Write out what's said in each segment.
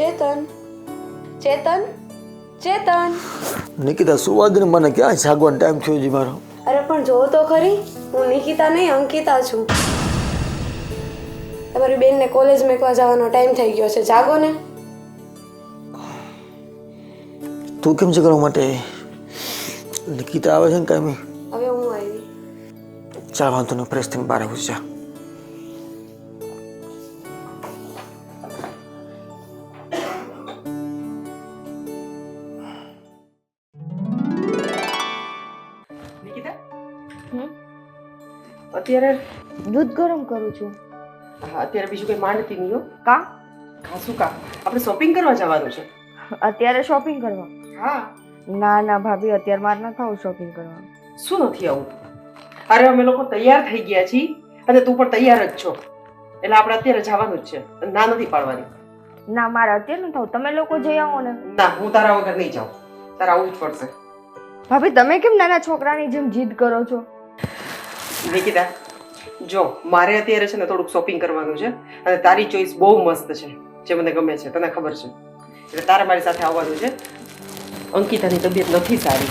ચેતન. ચેતન? ચેતન? નિકિતા સુવાદને મને ક્યાં જાગવાનો ટાઈમ થયો છે મારો? અરે પણ જોવો તો ખરી. હું નિકિતા નહીં અંકિતા છું. તમારી બેનને કોલેજ મેકવા જવાનો ટાઈમ થઈ ગયો છે. જાગો ને. તું કેમ છે કરવા માટે નિકિતા આવે છે ને કાંઈ હવે હું આવી. ચાલ વાંધો નહીં ફ્રેશ થઈને બહાર આવું જા. અત્યારે? દૂધ ગરમ કરું છું. હા અત્યારે બીજું કંઈ માંડતી નહીં હો કા? ખાસું કા? આપણે શોપિંગ કરવા જવાનું છે. અત્યારે શોપિંગ કરવા? હા. ના ના ભાભી અત્યારે મારે ન થવું શોપિંગ કરવા. શું નથી આવું? અરે અમે લોકો તૈયાર થઈ ગયા છીએ અને તું પણ તૈયાર જ છો. એટલે આપણે અત્યારે જવાનું જ છે. ના નથી પાડવાની. ના મારે અત્યારે ન થવું તમે લોકો જઈ આવો ને. ના હું તારા વગર નહીં જાઉં. તારા આવવું જ પડશે. ભાભી તમે કેમ નાના છોકરાની જેમ જીદ કરો છો? નિકિતા જો મારે અત્યારે છે ને થોડુંક શોપિંગ કરવાનું છે અને તારી ચોઈસ બહુ મસ્ત છે જે મને ગમે છે તને ખબર છે. એટલે તારે મારી સાથે આવવાનું છે. અંકિતાની તબિયત નથી સારી.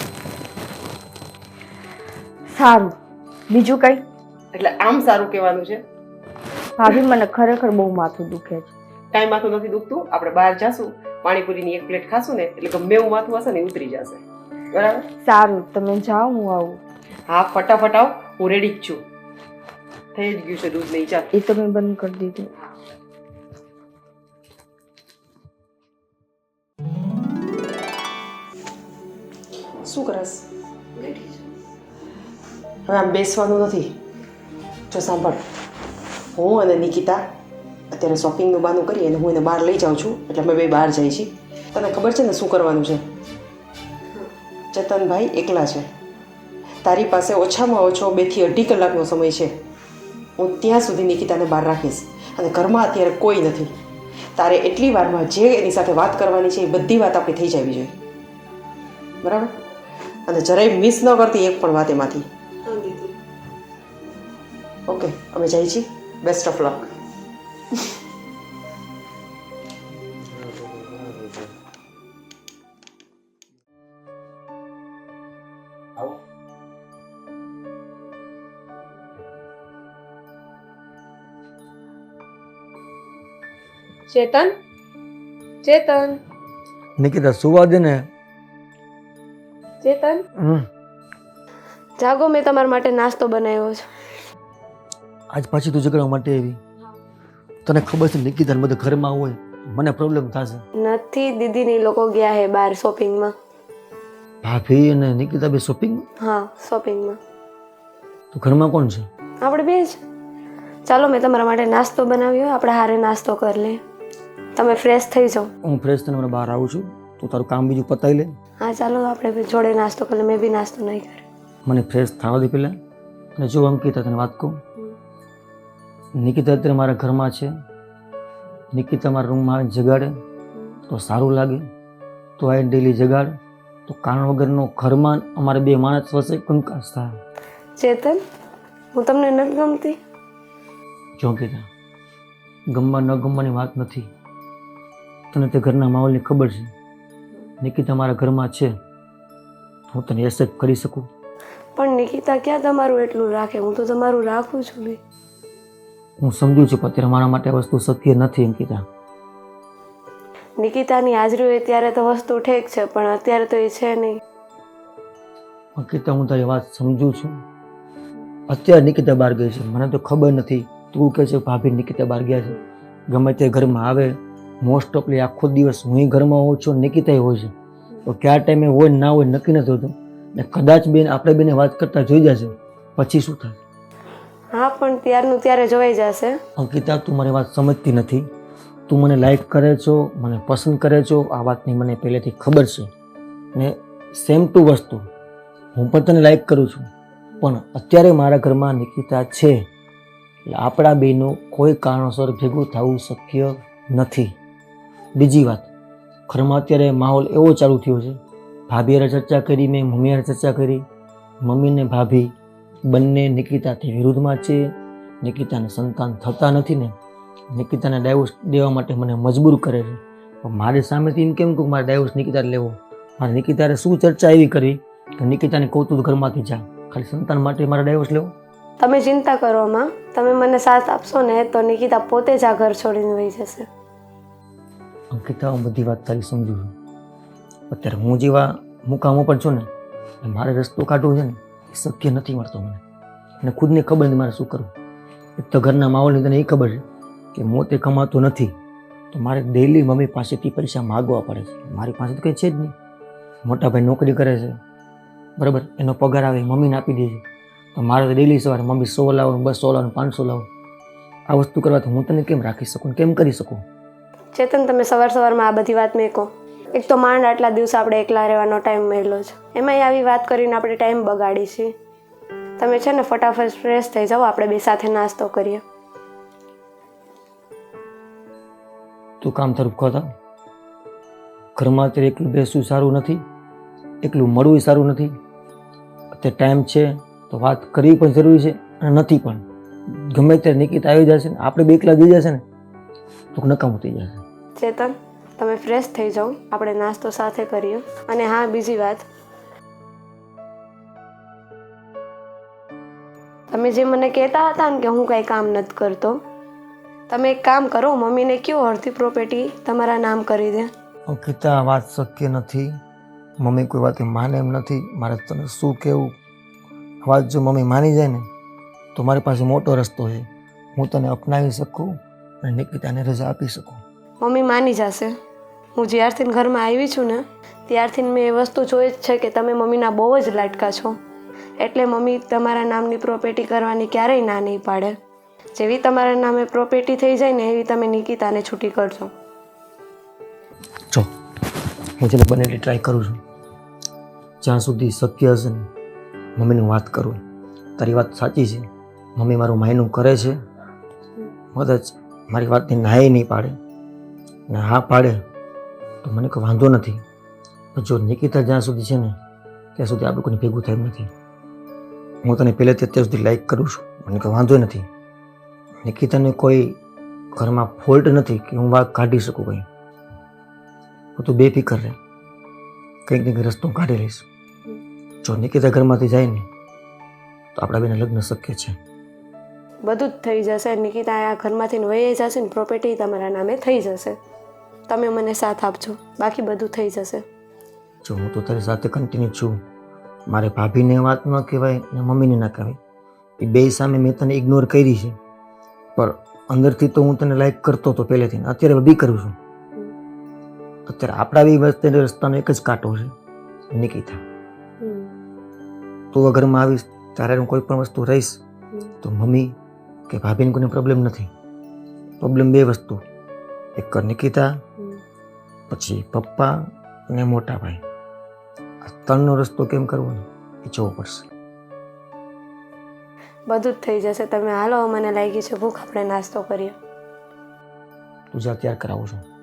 સારું. બીજું કઈ? એટલે આમ સારું કહેવાનું છે. ભાભી મને ખરેખર બહુ માથું દુખે છે. કાંઈ માથું નથી દુખતું. આપણે બહાર જાશું પાણીપુરીની એક પ્લેટ ખાશું ને એટલે ગમે એવું માથું હશે ને ઉતરી જશે. બરાબર? સારું તમે જાઓ હું આવું. હા ફટાફટ આવ. હું રેડી જ છું. થઈ જ ગયું છે દૂધ નહીં ચાલ. એ તમે બંધ કરી દીધું. શું કરસ? હવે આમ બેસવાનું નથી. જો સાંભળ. હું અને નિકિતા અત્યારે શોપિંગનું બાનું કરી અને હું એને બહાર લઈ જાઉં છું. એટલે અમે બે બહાર જઈએ છીએ. તને ખબર છે ને શું કરવાનું છે? ચેતનભાઈ એકલા છે. તારી પાસે ઓછામાં ઓછો બેથી અઢી કલાકનો સમય છે. હું ત્યાં સુધી નિકિતાને બહાર રાખીશ અને ઘરમાં અત્યારે કોઈ નથી. તારે એટલી વારમાં જે એની સાથે વાત કરવાની છે એ બધી વાત આપણી થઈ જવી જોઈએ. બરાબર? અને જરાય મિસ ન કરતી એક પણ વાત એમાંથી. ઓકે અમે જઈએ છીએ. Best of luck Chetan? Chetan? Nikita સુવાદે ને? ચેતન? હમ. જાગો મેં તમારા માટે નાસ્તો બનાવ્યો છે. આજ પાછી તું ઝઘડવા માટે આવી. તને ખબર છે નિકિતા બધું ઘરમાં હોય મને પ્રોબ્લેમ થશે. નથી દીદીની લોકો ગયા હે બહાર શોપિંગમાં ભાભી અને નિકિતા બે શોપિંગ હા શોપિંગમાં તો ઘરમાં કોણ છે? આપણે બે જ. ચાલો મેં તમારા માટે નાસ્તો બનાવ્યો આપણે હારે નાસ્તો કરી લે તમે ફ્રેશ થઈ જાઓ. હું ફ્રેશ થઈને મને બહાર આવું છું. તું તારું કામ બીજું પતાવી લે. હા ચાલો આપણે બે જોડે નાસ્તો કરે મેં બી નાસ્તો નહીં કર્યો. મને ફ્રેશ થવા દે પહેલાં. અને જો અંકિતા તને વાત કહું. નિકિતા અત્યારે મારા ઘરમાં છે. નિકિતા મારા રૂમમાં આવીને જગાડે. તો સારું લાગે. તો આ ડેલી જગાડ. તો કારણ વગરનો ઘરમાં અમારે બે માણસ વચ્ચે કંકાસ થાય. ચેતન હું તમને નથી ગમતી? જો અંકિતા ગમવા ન ગમવાની વાત નથી. તને તે ઘરના માહોલની ખબર છે? નિકિતા મારા ઘરમાં છે. હું તને એસેપ્ટ કરી શકું? પણ નિકિતા ક્યાં તમારું એટલું રાખે? હું તો તમારું રાખું છું બી હું સમજુ છું પણ અત્યારે મારા માટે વસ્તુ શક્ય નથી અંકિતા. નિકિતાની હાજરી હોય ત્યારે તો વસ્તુ ઠેક છે પણ અત્યારે તો એ છે નહીં. અંકિતા હું તારી વાત સમજુ છું. અત્યારે નિકિતા બહાર ગઈ છે. મને તો ખબર નથી. તું કહે છે ભાભી નિકિતા બહાર ગયા છે. ગમે તે ઘરમાં આવે મોસ્ટ ઓફલી આખો દિવસ હું ઘરમાં હોઉં છું નિકિતાય હોય છે. તો કયા ટાઈમે હોય ના હોય નક્કી નથી હોતું. ને કદાચ બેન આપણે બેને વાત કરતા જોઈ જશે. પછી શું થાય? હા પણ ત્યારનું ત્યારે જોઈ જશે. અંકિતા તું મારી વાત સમજતી નથી. તું મને લાઈક કરે છો મને પસંદ કરે છો આ વાતની મને પહેલેથી ખબર છે. ને સેમ ટુ વસ્તુ. હું પણ તને લાઈક કરું છું. પણ અત્યારે મારા ઘરમાં નિકિતા છે. એટલે આપણા બેનું કોઈ કારણોસર ભેગું થવું શક્ય નથી. બીજી વાત, ઘરમાં અત્યારે માહોલ એવો ચાલુ થયો છે. ભાભી હારે ચર્ચા કરી, મેં મમ્મી હારે ચર્ચા કરી. મમ્મીને ભાભી બંને નિકિતાથી વિરુદ્ધમાં છે. નિકિતાને સંતાન થતા નથી ને, નિકિતાને ડાયવોર્સ દેવા માટે મને મજબૂર કરે છે. પણ મારી સામેથી એમ કેમ કહું મારે ડાયવોર્સ નિકિતા લેવો? મારે નિકિતાને શું ચર્ચા એવી કરી કે નિકિતાને કૌતુક ઘરમાંથી જા, ખાલી સંતાન માટે મારે ડાયવોર્સ લેવો? તમે ચિંતા કરો, માં. તમે મને સાથ આપશો ને, તો નિકિતા પોતે જ આ ઘર છોડીને વહી જશે. અંકિતા હું બધી વાત તારી સમજુ છું. અત્યારે હું જેવા મુકામો પર છું ને મારે રસ્તો કાઢવો છે ને, એ શક્ય નથી મળતો મને. અને ખુદને ખબર નથી મારે શું કરવું. એક તો ઘરના માહોલની તને એ ખબર છે કે મોતે કમાતો નથી, તો મારે ડેલી મમ્મી પાસેથી પૈસા માગવા પડે છે. મારી પાસે તો કંઈ છે જ નહીં. મોટા ભાઈ નોકરી કરે છે, બરાબર? એનો પગાર આવે મમ્મીને આપી દે છે. તો મારે તો ડેલી સવારે મમ્મી સો લાવો બસો લાવો પાંચસો લાવો. આ વસ્તુ કરવાથી હું તને કેમ રાખી શકું કેમ કરી શકું? ચેતન, તમે સવાર સવારમાં આ બધી વાત મેં કહો એક તો માંડ આટલા દિવસ આપણે એકલા રહેવાનો ટાઈમ મળ્યો છે. એમાંય આવી વાત કરીને આપણે ટાઈમ બગાડી છીએ તમે છે ને ફટાફટ ફ્રેશ થઈ જાઓ, આપણે બે સાથે નાસ્તો કરીએ. તું કામ તરફ ખોતા ઘરમાં અત્યારે એકલું બેસવું સારું નથી, એકલું મળવું સારું નથી. અત્યારે ટાઈમ છે, તો વાત કરવી પણ જરૂરી છે અને નથી પણ. ગમે ત્યારે નિકિત આવી જશે ને, આપણે બે એકલા જઈ જશે ને તો નકામું થઈ જશે ચેતન તમે ફ્રેશ થઈ જાઓ. આપણે નાસ્તો સાથે કરીએ. અને હા બીજી વાત. તમે જે મને કહેતા હતા ને કે હું કાંઈ કામ નથી કરતો તમે એક કામ કરો મમ્મીને કયો અડધી પ્રોપર્ટી તમારા નામ કરી દે. અંકિતા આ વાત શક્ય નથી. મમ્મી કોઈ વાત માને એમ નથી. મારે તને શું કહેવું? વાત જો મમ્મી માની જાય ને તો મારી પાસે મોટો રસ્તો છે. હું તને અપનાવી શકું? અને નિકિતાને રજા આપી શકું. મમ્મી માની જશે. હું જ્યારથી ઘરમાં આવી છું ને ત્યારથી મેં એ વસ્તુ જોઈ જ છે કે તમે મમ્મીના બહુ જ લાટકા છો. એટલે મમ્મી તમારા નામની પ્રોપર્ટી કરવાની ક્યારેય ના નહીં પાડે. જેવી તમારા નામે પ્રોપર્ટી થઈ જાય ને એવી તમે નિકિતાને છૂટી કરજો. જો હું જેને બને એટલી ટ્રાય કરું છું જ્યાં સુધી શક્ય હશે ને મમ્મીની વાત કરું. તારી વાત સાચી છે. મમ્મી મારું માયનું કરે છે. મદદ મારી વાતને નાએ નહીં પાડે, ને હા પાડે, તો મને કોઈ વાંધો નથી. પણ જો નિકિતા જ્યાં સુધી છે ને, ત્યાં સુધી આપણે કોઈને ભેગું થયું નથી. હું તને પહેલેથી અત્યાર સુધી લાઈક કરું છું, મને કોઈ વાંધો નથી. નિકિતાને કોઈ ઘરમાં ફોલ્ટ નથી કે હું વાત કાઢી શકું કંઈ. હું તો બેફિકર રહે. કંઈક ને કંઈક રસ્તો કાઢી લઈશ. જો નિકિતા ઘરમાંથી જાય ને, તો આપણા બેના લગ્ન શક્ય છે. બધું જ થઈ જશે. નિકિતા આ ઘરમાંથી વહી જશે ને પ્રોપર્ટી તમારા નામે થઈ જશે. તમે મને સાથ આપજો. બાકી બધું થઈ જશે. જો હું તો તારી સાથે કન્ટિન્યુ છું. મારે ભાભીને વાત ન કહેવાય ને મમ્મીને ના કહેવાય. એ બે સામે મેં તને ઇગ્નોર કરી છે. પણ અંદરથી તો હું તને લાઈક કરતો હતો પહેલેથી. અત્યારે બી કરું છું. અત્યારે આપણા બી વસ્તે રસ્તાનો એક જ કાંટો છે. નિકિતા. તું ઘરમાં આવીશ ત્યારે હું કોઈ પણ વસ્તુ રહીશ તો મમ્મી કે ભાભીને કોઈને પ્રોબ્લેમ નથી. પ્રોબ્લેમ બે વસ્તુ. એક નિકિતા પછી પપ્પા અને મોટા ભાઈ. આ ત્રણનો રસ્તો કેમ કરવો ને એ જોવો પડશે. બધું જ થઈ જશે. તમે હાલો મને લાગી છે ભૂખ આપણે નાસ્તો કરીએ. તું જા તૈયાર કરાવું છું.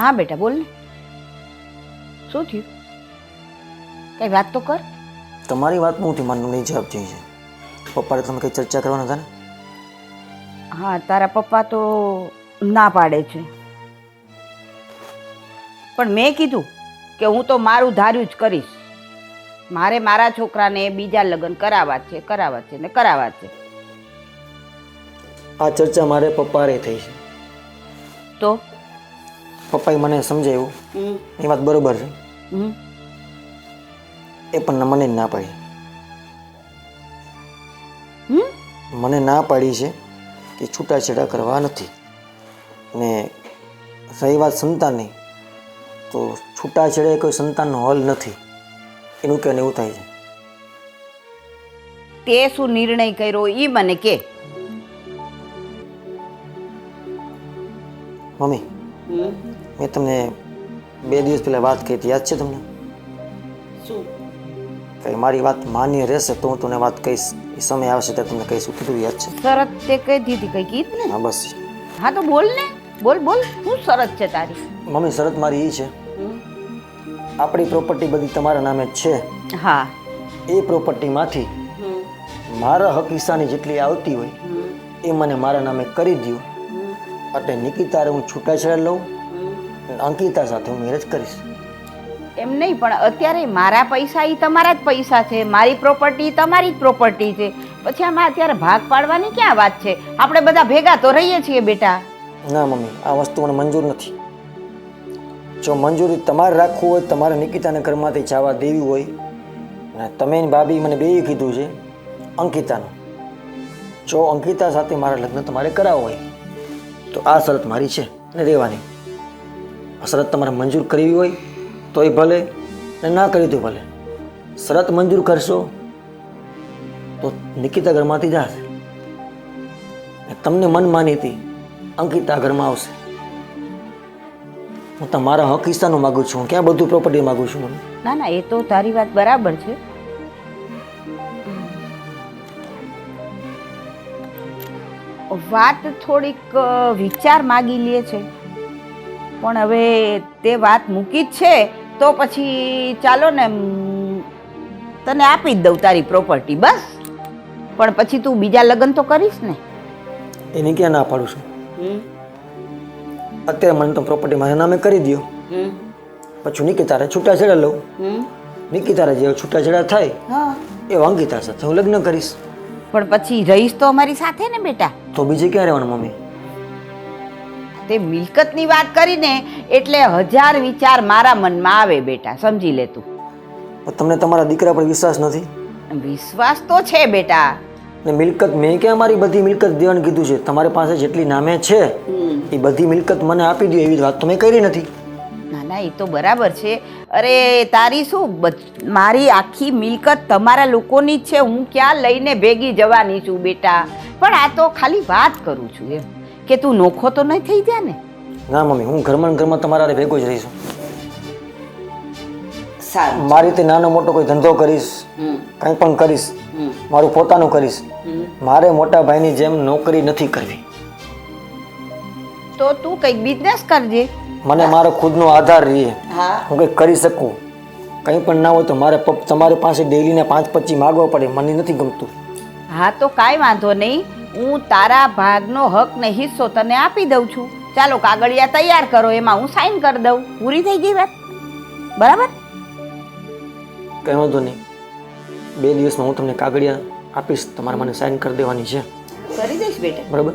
હા બેટા બોલ ને. શું થયું? કઈ વાત તો કર. તમારી વાત નહોતી મનનું નહીં જવાબ જોઈએ છે. પપ્પાને તમે કંઈ ચર્ચા કરવાના હતા ને? હા તારા પપ્પા તો ના પાડે છે. પણ મેં કીધું કે હું તો મારું ધાર્યું જ કરીશ. મારે મારા છોકરાને બીજા લગ્ન કરાવવા છે કરાવવા છે ને કરાવવા છે. આ ચર્ચા મારે પપ્પાએ થઈ છે. તો? પપ્પાએ મને સમજાવ્યું એ વાત બરોબર છે. એ પણ મને ના પાડી? મને ના પાડી છે કે છૂટાછેડા કરવા નથી. ને રહી વાત સંતાનની તો છૂટાછેડા કોઈ સંતાનનો હલ નથી. એનું કે એવું થાય છે. તે શું નિર્ણય કર્યો એ મને કે. મમ્મી મેં તમને બે દિવસ પહેલાં વાત કહી હતી. યાદ છે તમને? શું? કે મારી વાત માન્ય રહેશે તો હું તને વાત કહીશ. એ સમય આવશે ત્યારે તમને કહીશ. કીધું યાદ છે? શરત તે કહી દીધી કઈ ગીત ને? હા બસ. હા તો બોલ ને. બોલ બોલ. શું શરત છે તારી? મમ્મી શરત મારી એ છે. આપણી પ્રોપર્ટી બધી તમારા નામે જ છે. હા. એ પ્રોપર્ટીમાંથી મારા હક હિસ્સાની જેટલી આવતી હોય એ મને મારા નામે કરી દો એટલે નિકિતારે હું છૂટાછેડા લઉં. અંકિતા સાથે હું મેરેજ કરીશ. એમ નહીં પણ અત્યારે મારા પૈસા એ તમારા જ પૈસા છે. મારી પ્રોપર્ટી તમારી જ પ્રોપર્ટી છે. પછી આમાં અત્યારે ભાગ પાડવાની ક્યાં વાત છે? આપણે બધા ભેગા તો રહીએ છીએ બેટા. ના મમ્મી આ વસ્તુ મને મંજૂર નથી. જો મંજૂરી તમારે રાખવું હોય તમારે નિકિતાને ઘરમાંથી જવા દેવી હોય અને તમે ભાભી મને બેય કીધું છે અંકિતાનું. જો અંકિતા સાથે મારા લગ્ન તમારે કરાવવા હોય તો આ શરત મારી છે ને રહેવાની શરત તમારે મંજૂર કરવી હોય, તોય ભલે ને ના કરી તો ભલે. શરત મંજૂર કરશો, તો નિકિતા ઘરમાંથી જશે. તમને મન માનીતી અંકિતા ઘરમાં આવશે. હું તમારા હક હિસ્સાનું માગું છું ક્યાં બધું પ્રોપર્ટી માગું છું? ના ના, એ તો તારી વાત બરાબર છે. વાત થોડીક વિચાર માગી લે છે. પણ હવે તે વાત મૂકી જ છે તો પછી ચાલો ને તને આપી જ દઉં તારી પ્રોપર્ટી બસ. પણ પછી તું બીજા લગ્ન તો કરીશ ને. એને ક્યાં ના પાડું છું? અત્યારે મને તો પ્રોપર્ટી મારા નામે કરી દો પછી નિકિતારે છૂટાછેડા લઉં. નિકિતારે જે છૂટાછેડા થાય હા. એ અંકિતા સાથે હું લગ્ન કરીશ. પણ પછી રહીશ તો અમારી સાથે ને બેટા. તો બીજે ક્યાં રહેવાનું મમ્મી? તે મિલકતની વાત કરીને એટલે હજાર વિચાર મારા મનમાં આવે બેટા સમજી લે તું. પણ તમને તમારા દીકરા પર વિશ્વાસ નથી? વિશ્વાસ તો છે બેટા. ને મિલકત મેં ક્યાં મારી બધી મિલકત દેવાનું કીધું છે? તમારી પાસે જેટલી નામે છે એ બધી મિલકત મને આપી દો એવી વાત તો મેં કરી નથી. ના ના એ તો બરાબર છે. અરે તારી શું મારી આખી મિલકત તમારા લોકોની જ છે. હું ક્યાં લઈને ભેગી જવાની છું બેટા? પણ આ તો ખાલી વાત કરું છું એમ. કે તું નોખો તો નહીં થઈ જાય ને? ના મમ્મી હું ઘરમાં ને ઘરમાં તમારા હારે ભેગો જ રહીશું. સારું. મારી રીતે નાનો મોટો કોઈ ધંધો કરીશ કંઈ પણ કરીશ મારું પોતાનું કરીશ મારે મોટા ભાઈની જેમ નોકરી નથી કરવી. તો તું કંઈક બિઝનેસ કરજે. મને મારો ખુદનો આધાર રહે હા. હું કંઈક કરી શકું. કંઈ પણ ના હોય તો મારે તમારી પાસે ડેલીને પાંચ પચી માગવા પડે. મને નથી ગમતું. હા તો કાંઈ વાંધો નહીં. હું તારા ભાગનો હક ને હિસ્સો તને આપી દઉં છું. ચાલો કાગળિયા તૈયાર કરો એમાં હું સાઈન કરી દઉં. પૂરી થઈ ગઈ વાત? બરાબર? કંઈ વાંધો નહીં. બે દિવસમાં હું તમને કાગળિયા આપીશ તમારે મને સાઈન કરી દેવાની છે. કરી દઈશ બેટા. બરાબર?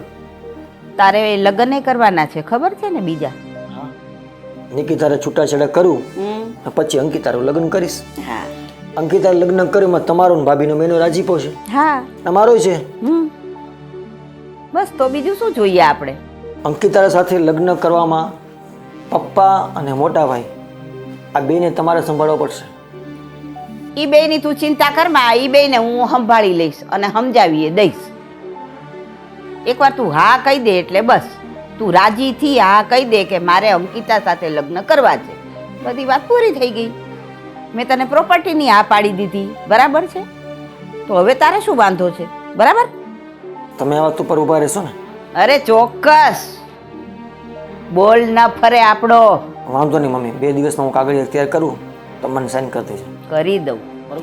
તારે લગ્ન કરવાના છે ખબર છે ને બીજા? નિકિતારે છૂટાછેડા કરું પછી અંકિતારું લગ્ન કરીશ. હા. અંકિતા લગ્ન કર્યું તમારો ભાભીનો મેનો રાજીપો છે. હા. તમારો છે? હમ. બસ તો બીજું શું જોઈએ આપણે? અંકિતા સાથે લગ્ન કરવામાં પપ્પા અને મોટા ભાઈ આ બેને તમારે સંભાળવો પડશે. એ બેયની તું ચિંતા કરમાં એ બેયને હું સંભાળી લઈશ અને સમજાવીએ દઈશ. એકવાર તું હા કહી દે એટલે બસ. તું રાજીથી હા કહી દે કે મારે અંકિતા સાથે લગ્ન કરવા છે. બધી વાત પૂરી થઈ ગઈ. મેં તને પ્રોપર્ટીની હા પાડી દીધી. બરાબર છે? તો હવે તારે શું વાંધો છે? બરાબર? તમે આ વાત ઉપર ઊભા રહેશો ને? અરે ચોક્કસ. બોલ ના ફરે આપણો. વાંધો નહીં મમ્મી બે દિવસમાં હું કાગળ તૈયાર કરું તો મને સાઈન કરી દેજો. કરી દઉં.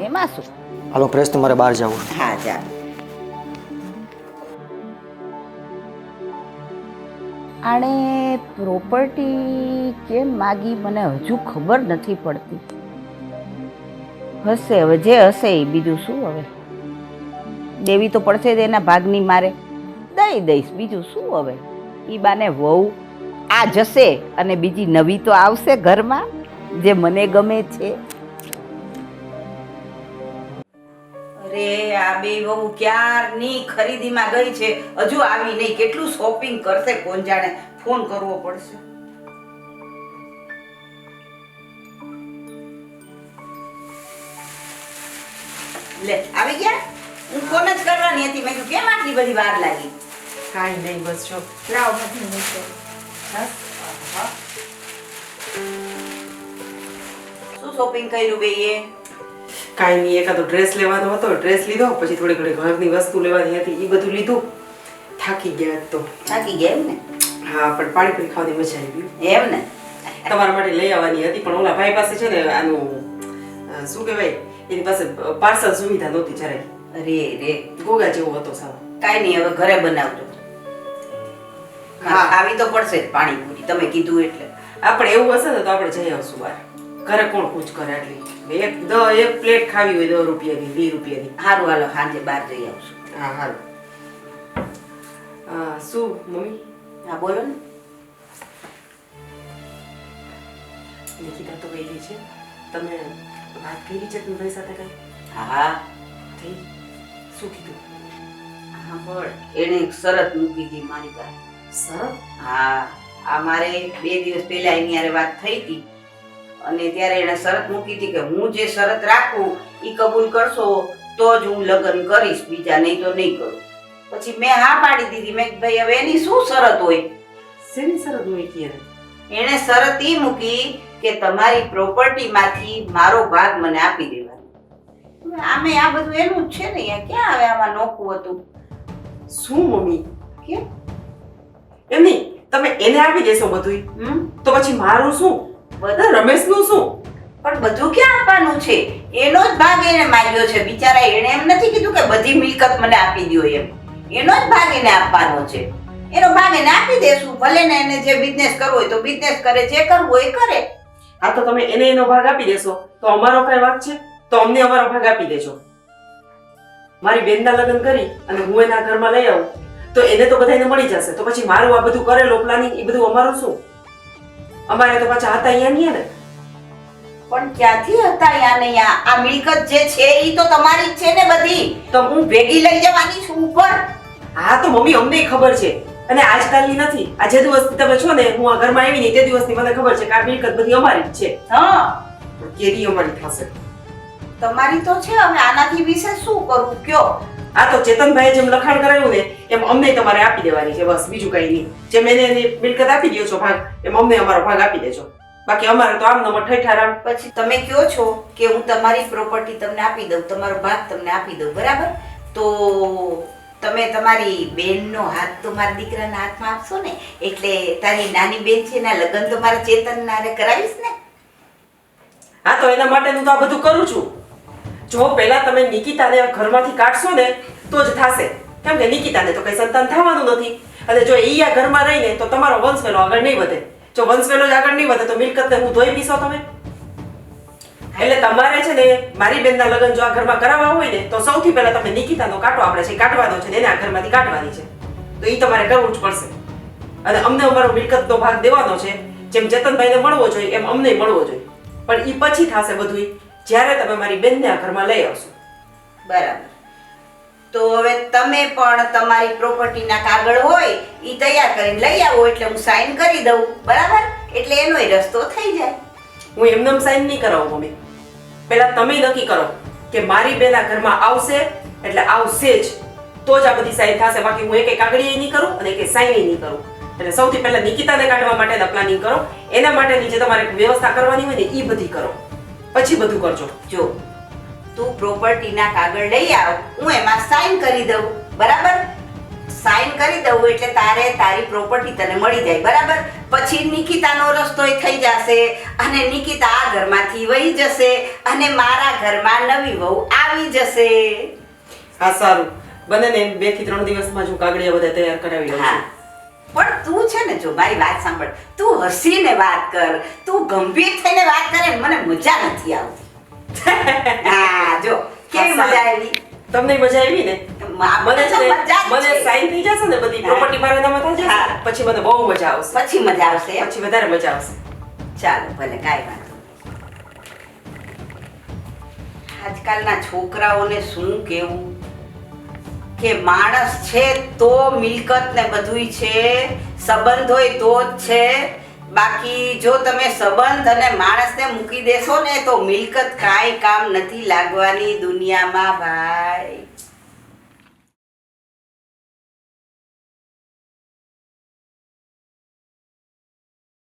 એમાં શું? હાલો પ્રેસ તમારે બહાર જવું. હા જા. આણે પ્રોપર્ટી કેમ માગી મને હજુ ખબર નથી પડતી. હશે હવે જે હશે એ બીજું શું હવે? દેવી તો પડશે જ એના ભાગની મારે. દઈ દઈશ. બીજું શું હવે? એ બાને વહુ આ જશે અને બીજી નવી તો આવશે ઘરમાં, જે મને ગમે છે. અરે, આ બે વહુ ક્યારની ખરીદીમાં ગઈ છે? હજુ આવી નહીં. કેટલું શોપિંગ કરશે કોણ જાણે? ફોન કરવો પડશે. લે, આવી ગયા? હું ફોન જ કરવાની હતી. મેં કીધું કેમ આટલી બધી વાર લાગી? કાંઈ નહીં બસ જો. લાવ બધું મૂકો. શું શોપિંગ કર્યું બેયે? કાંઈ નહીં એકાદો ડ્રેસ લેવાનો હતો. ડ્રેસ લીધો પછી થોડી ઘણી ઘરની વસ્તુ લેવાની હતી. એ બધું લીધું. થાકી ગયા તો. થાકી ગયા એમ ને હા પણ પાણીપુરી ખાવાની મજા આવી એમ ને? તમારા માટે લઈ આવવાની હતી પણ ઓલા ભાઈ પાસે છે ને આનું શું કહેવાય? એની પાસે પાર્સલ સુવિધા નહોતી જરાય. અરે રે ગોગા જેવો હતો સાવ. કાંઈ નહીં હવે ઘરે બનાવજો. હા. આવી તો પડશે જ પાણીપુરી તમે કીધું એટલે. આપણે એવું હશે ને તો આપણે જઈ આવશું બહાર. ઘરે કોણ કૂચ કરે એટલી એક દ એક પ્લેટ ખાવી હોય દસ રૂપિયાની વીસ રૂપિયાની. સારું હાલો સાંજે બહાર જઈ આવશું. હા હાલો. શું મમ્મી? હા બોલો ને. નિકિતા તો ગઈ છે. તમે વાત કરી છે ભાઈ સાથે કઈ? હા. થઈ? શું કીધું હા પણ એક શરત મૂકી હતી મારી પાસે. શરત? હા આ મારે બે દિવસ પહેલા એની હારે વાત થઈ હતી. અને ત્યારે એણે શરત મૂકી હતી કે હું જે શરત રાખું એ કબૂલ કરશો તો જ હું લગ્ન કરીશ બીજા નહીં તો નહીં કરું. પછી મેં હા પાડી દીધી. મેં ભાઈ હવે એની શું શરત હોય? શેની શરત મૂકી એણે શરત ઈ મૂકી કે તમારી પ્રોપર્ટીમાંથી મારો ભાગ મને આપી હવે આમે આ બધું એનું જ છે ને અહીંયા. ક્યાં આવે આમાં નોખું હતું? શું મમ્મી? કેમ એમ નહીં તમે એને આપી દેશો બધું હમ? તો પછી મારું શું? બધા? રમેશનું શું? પણ બધું ક્યાં આપવાનું છે? એનો જ ભાગ એને માંગ્યો છે. બિચારા એને એમ નથી કીધું કે બધી મિલકત મને આપી દો એમ. એનો જ ભાગ એને આપવાનો છે. એનો ભાગ એને આપી દેશું. ભલે ને એને જે બિઝનેસ કરવો હોય તો બિઝનેસ કરે જે કરવું હોય એ કરે. હા તો તમે એને એનો ભાગ આપી દેશો. તો અમારો કઈ વાક છે? તો અમને અમારો ભાગ આપી દેજો. મારી બેનના લગ્ન કરી અને હું એના ઘરમાં લઈ આવું. તો એને તો બધાને મળી જશે. તો પછી મારું આ બધું કરેલો પ્લાનિંગ એ બધું અમારું શું? અમારે તો પાછા હતા અહીંયા નહીં ને? પણ ક્યાંથી હતા યા ને યા? આ મિલકત જે છે એ તો તમારી જ છે ને બધી. તો હું ભેગી લઈ જવાની છું ઉપર. હા તો મમ્મી અમને ખબર છે. અને આજકાલની નથી. આ જે દિવસથી તમે છો ને હું આ ઘરમાં આવી ને તે દિવસની મને ખબર છે કે આ મિલકત બધી અમારી જ છે. હા. કેરી અમારી થશે? તમારી તો છે હવે આનાથી વિશે શું કરવું કયો? આ તો ચેતનભાઈએ જેમ લખાણ કરાવ્યું ને એમ અમને તમારે આપી દેવાની છે બસ બીજું કઈ નહીં. જેમ એને એની મિલકત આપી દો છો ભાગ એમ અમને અમારો ભાગ આપી દેજો. બાકી અમારે તો આમ નંબર ઠઠારામ પછી તમે કહો છો કે હું તમારી પ્રોપર્ટી તમને આપી દઉં તમારો ભાગ તમને આપી દઉં બરાબર? તો તમે તમારી બેનનો હાથ તો મારા દીકરાના હાથમાં આપશો ને? એટલે તારી નાની બેન છે એના લગ્ન તો મારા ચેતન નારે કરાવીશ ને? હા તો એના માટે હું તો આ બધું કરું છું. જો પહેલા તમે નિકિતાને ઘરમાંથી કાઢશો ને, તો જ થાશે. કેમ કે નિકિતાને તો કઈ સંતાન થવાનું નથી. અને જો એ આ ઘરમાં રહીને, તો તમારો વંશવેલો આગળ નહીં વધે. જો વંશવેલો જ આગળ નહીં વધે, તો મિલકતને હું ધોઈ પીશો તમે? એટલે તમારે છે ને, મારી બેનના લગ્ન જો આ ઘરમાં કરાવવા હોય ને, તો સૌથી પહેલા તમે નિકિતાનો કાંટો આપણે છે કાઢવાનો છે ને, એને આ ઘરમાંથી કાઢવાની છે. તો એ તમારે કરવું જ પડશે. અને અમને અમારો મિલકતનો ભાગ દેવાનો છે. જેમ ચેતનભાઈને મળવો જોઈએ, એમ અમને મળવો જોઈએ. પણ એ પછી થશે બધું જ્યારે તમે મારી બેનને આ ઘરમાં લઈ આવશો. બરાબર. તો હવે તમે પણ તમારી પ્રોપર્ટીના કાગળ હોય એ તૈયાર કરીને લઈ આવો એટલે હું સાઈન કરી દઉં. બરાબર? એટલે એનોય રસ્તો થઈ જાય. હું એમનેમ સાઈન નહીં કરાવું મમ્મી. પહેલા તમે નક્કી કરો કે મારી બેન આ ઘરમાં આવશે એટલે આવશે જ. તો જ આ બધી સાઈન થશે. બાકી હું એકે કાગળીએ નહીં કરું અને એકે સાઈન નહીં કરું. એટલે સૌથી પહેલા નિકિતાને કાઢવા માટેના પ્લાનિંગ કરો. એના માટેની જે તમારે વ્યવસ્થા કરવાની હોય ને એ બધી કરો. પછી બધું કરજો. જો તું પ્રોપર્ટીના કાગળ લઈ આવ હું એમાં સાઈન કરી દઉં બરાબર? સાઈન કરી દઉં એટલે તારે તારી પ્રોપર્ટી તને મળી જાય બરાબર? પછી નિકિતાનો રસ્તો થઈ જશે અને નિકિતા આ ઘરમાંથી વહી જશે અને મારા ઘરમાં નવી વહુ આવી જશે. હા સારું. બને ને બેથી ત્રણ દિવસમાં જ હું કાગળિયા બધા તૈયાર કરાવી હા. પણ તું છે ને જો મારી વાત સાંભળ. તું હસીને વાત કર. તું ગંભીર થઈને વાત કરે મને મજા નથી આવતી. હા જો કેવી મજા આવી? તમને મજા આવી ને? મને છે મને સાઈન થઈ જશે ને બધી પ્રોપર્ટી મારા નામે થઈ જશે પછી મને બહુ મજા આવશે. પછી મજા આવશે પછી વધારે મજા આવશે. ચાલો ભલે કાંઈ વાત આજકાલના છોકરાઓને શું કેવું કે માણસ છે તો મિલકત ને બધુંય છે, સંબંધ હોય તો જ છે. બાકી જો તમે સંબંધ અને માણસને મૂકી દેશો ને તો મિલકત કાંઈ કામ નથી લાગવાની દુનિયામાં, ભાઈ.